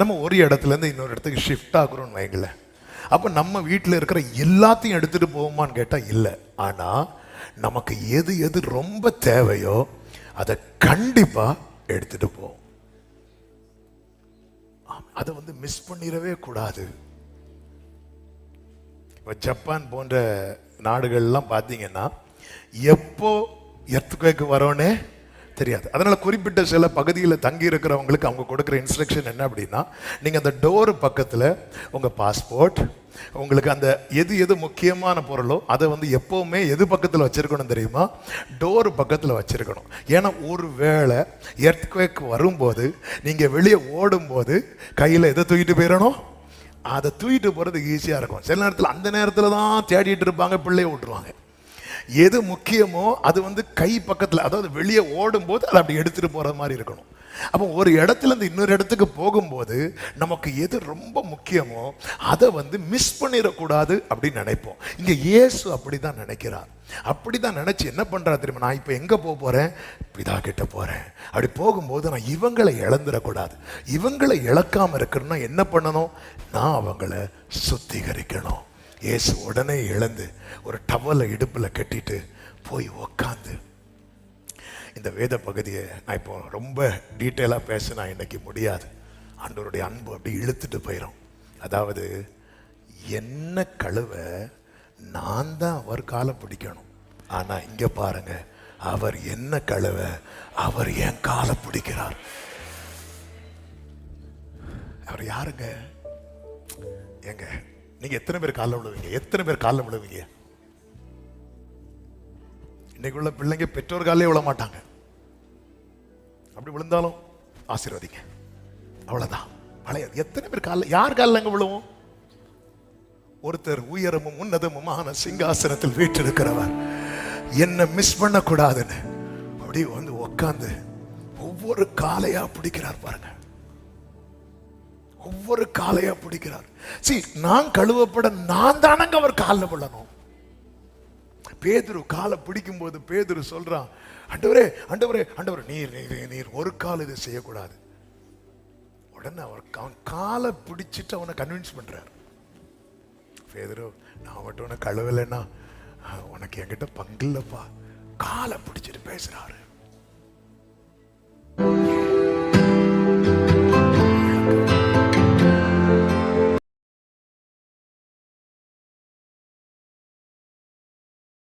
நம்ம ஒரு இடத்துலேருந்து இன்னொரு இடத்துக்கு ஷிஃப்ட் ஆகுறோம்னு வைங்களேன். அப்போ நம்ம வீட்டில் இருக்கிற எல்லாத்தையும் எடுத்துகிட்டு போவோமான்னு கேட்டால் இல்லை. ஆனால் நமக்கு எது எது ரொம்ப தேவையோ அதை கண்டிப்பாக எடுத்துட்டு போவோம். அதை வந்து மிஸ் பண்ணிடவே கூடாது. இப்போ ஜப்பான் போன்ற நாடுகள்லாம் பார்த்தீங்கன்னா எப்போ எர்த்துக்குவேக்கு வரோன்னே தெரியாது. அதனால் குறிப்பிட்ட சில பகுதியில் தங்கி இருக்கிறவங்களுக்கு அவங்க கொடுக்குற இன்ஸ்ட்ரக்ஷன் என்ன அப்படின்னா நீங்கள் அந்த டோர் பக்கத்தில் உங்கள் பாஸ்போர்ட் உங்களுக்கு அந்த எது எது முக்கியமான பொருளோ அதை வந்து எப்போவுமே எது பக்கத்தில் வச்சுருக்கணும் தெரியுமா? டோர் பக்கத்தில் வச்சிருக்கணும். ஏன்னா ஒரு வேளை எர்த்குவேக் வரும்போது நீங்கள் வெளியே ஓடும்போது கையில் எதை தூக்கிட்டு போயிடணும்? அதை தூக்கிட்டு போகிறது ஈஸியாக இருக்கும். சில நேரத்தில் அந்த நேரத்தில் தான் தேடிட்டு இருப்பாங்க பிள்ளைய விட்டுருவாங்க. எது முக்கியமோ அது வந்து கை பக்கத்தில் அதாவது வெளியே ஓடும்போது அதை அப்படி எடுத்துகிட்டு போகிற மாதிரி இருக்கணும். அப்போ ஒரு இடத்துலேருந்து இன்னொரு இடத்துக்கு போகும்போது நமக்கு எது ரொம்ப முக்கியமோ அதை வந்து மிஸ் பண்ணிடக்கூடாது அப்படின்னு நினைப்போம். இங்கே இயேசு அப்படி தான் நினைக்கிறார். அப்படி தான் நினச்சி என்ன பண்ணுறா தெரியுமா? நான் இப்போ எங்கே போக போகிறேன் பிதா கிட்ட போகிறேன் அப்படி போகும்போது நான் இவங்களை இழந்துடக்கூடாது. இவங்களை இழக்காமல் இருக்கணும்னா என்ன பண்ணணும்? நான் அவங்கள சுத்திகரிக்கணும். இயேசு உடனே இழந்து ஒரு டவலை இடுப்பில் கட்டிட்டு போய் உக்காந்து. இந்த வேத பகுதியை நான் இப்போ ரொம்ப டீட்டெயிலாக பேச நான் இன்னைக்கு முடியாது. ஆண்டவருடைய அன்பு அப்படி இழுத்துட்டு போயிடும் அதாவது என்ன கழுவ நான் தான் அவர் காலை பிடிக்கணும். ஆனால் இங்கே பாருங்க அவர் என்ன கழுவ அவர் என் காலை பிடிக்கிறார். அவர் யாருங்க? ஏங்க நீங்க எத்தனை பேர் காலில் விழுவீங்க? எத்தனை பேர் காலில் விழுவீங்க? இன்னைக்கு உள்ள பிள்ளைங்க பெற்றோர் காலே விழ மாட்டாங்க. அப்படி விழுந்தாலும் ஆசீர்வதிங்க. அவ்வளவுதான். பழைய எத்தனை பேர் காலில் யார் காலில் அங்க விழுவோம்? ஒருத்தர் உயரமும் உன்னதமுமான சிங்காசனத்தில் வீட்டிருக்கிறவர் என்ன மிஸ் பண்ணக்கூடாதுன்னு. அப்படி வந்து உட்காந்து ஒவ்வொரு காலையா பிடிக்கிறார் பாருங்க. ஒவ்வொரு காலையா பிடிக்கிறார். சி நான் கழுவப்பட நான் தானங்க அவர் காலில் விழணும். பேதுரு காலை பிடிக்கும் போது பேதுரு சொல்றான் அண்டவரே அண்டவரே அண்டவர் நீர் நீர் நீர் ஒரு கால் இதை செய்யக்கூடாது. உடனே அவர் அவன் காலை பிடிச்சிட்டு அவனை கன்வின்ஸ் பண்றார். பேதுரு நான் மட்டும் உன்னை கழுவலைன்னா உனக்கு என்கிட்ட பங்கு இல்லப்பா காலை பிடிச்சிட்டு பேசுறாரு.